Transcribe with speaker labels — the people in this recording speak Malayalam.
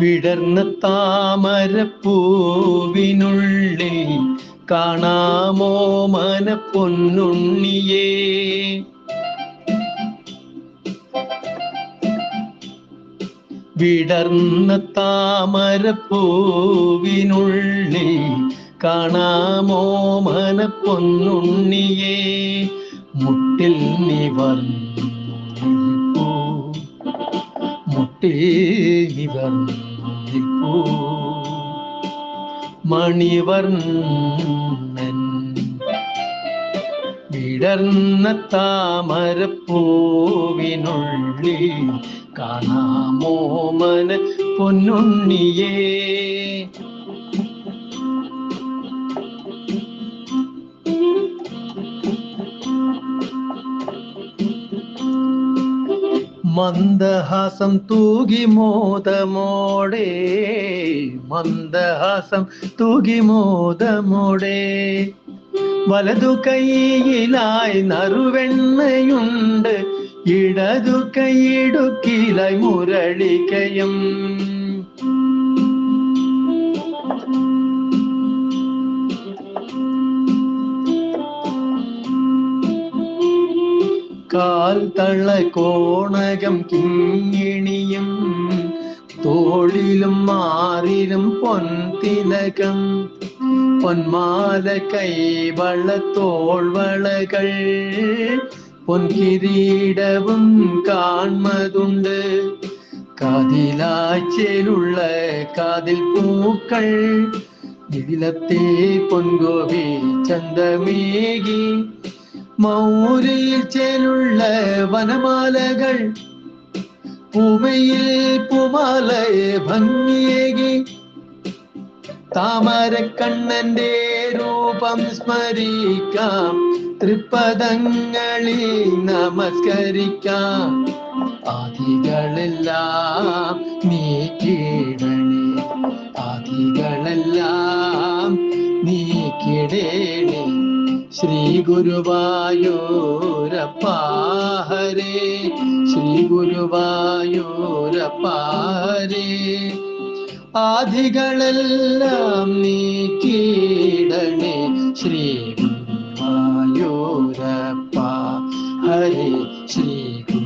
Speaker 1: വിടർന്ന താമരപ്പൂവിനുള്ളിൽ കാണാമോ മന വിടർന്ന താമരപ്പൂവിനുള്ളിൽ കാണാമോ മനപ്പൊന്നുണ്ണിയെ? പൊന്നുണ്ണിയേ മുട്ടിൽ നിവർന്നിപ്പൂ മുട്ടിൽ നിവർന്നിപ്പൂ മണിവർണൻ വിടർന്ന താമരപ്പൂവിനുള്ളിൽ കാണാമോ മന പൊന്നുണ്ണിയേ? മന്ദഹാസം തൂകി മോദമോടെ മന്ദഹാസം തൂകി മോദമോടെ. വലതു കൈയിലായി നറുവെണ്ണയുണ്ട് ഇടതു കൈയിടുക്കിലായി മുരളികയും കാൽ തള്ള കോണകം കിങ്ങിണിയും തോളിലും മാറിലും പൊൻതിലകം പൊന്മാല കൈവള തോൾവളകൾ പൊൻകിരീടവും കാൺമതുണ്ട് കാതിലാച്ചേലുള്ള കാതിൽ പൂക്കൾ ഇതിലത്തെ പൊൻകോവി ചന്തമേകി മൗരിയിൽ ചേലുള്ള വനമാലകൾ പൂമയിൽ പൂമാലയെ ഭംഗിയേകി. താമരക്കണ്ണന്റെ രൂപം സ്മരിക്കാം തൃപ്പദങ്ങളിൽ നമസ്കരിക്കാം. ആദികളെല്ലാം നീക്കിടണേ നീ നീക്കിടേണേ ശ്രീ ഗുരുവായൂരപ്പാഹരേ ശ്രീ ഗുരുവായൂരപ്പാഹരേ ആധികളെല്ലാം നീക്കിയിടണേ ശ്രീ ഗുരുവായൂര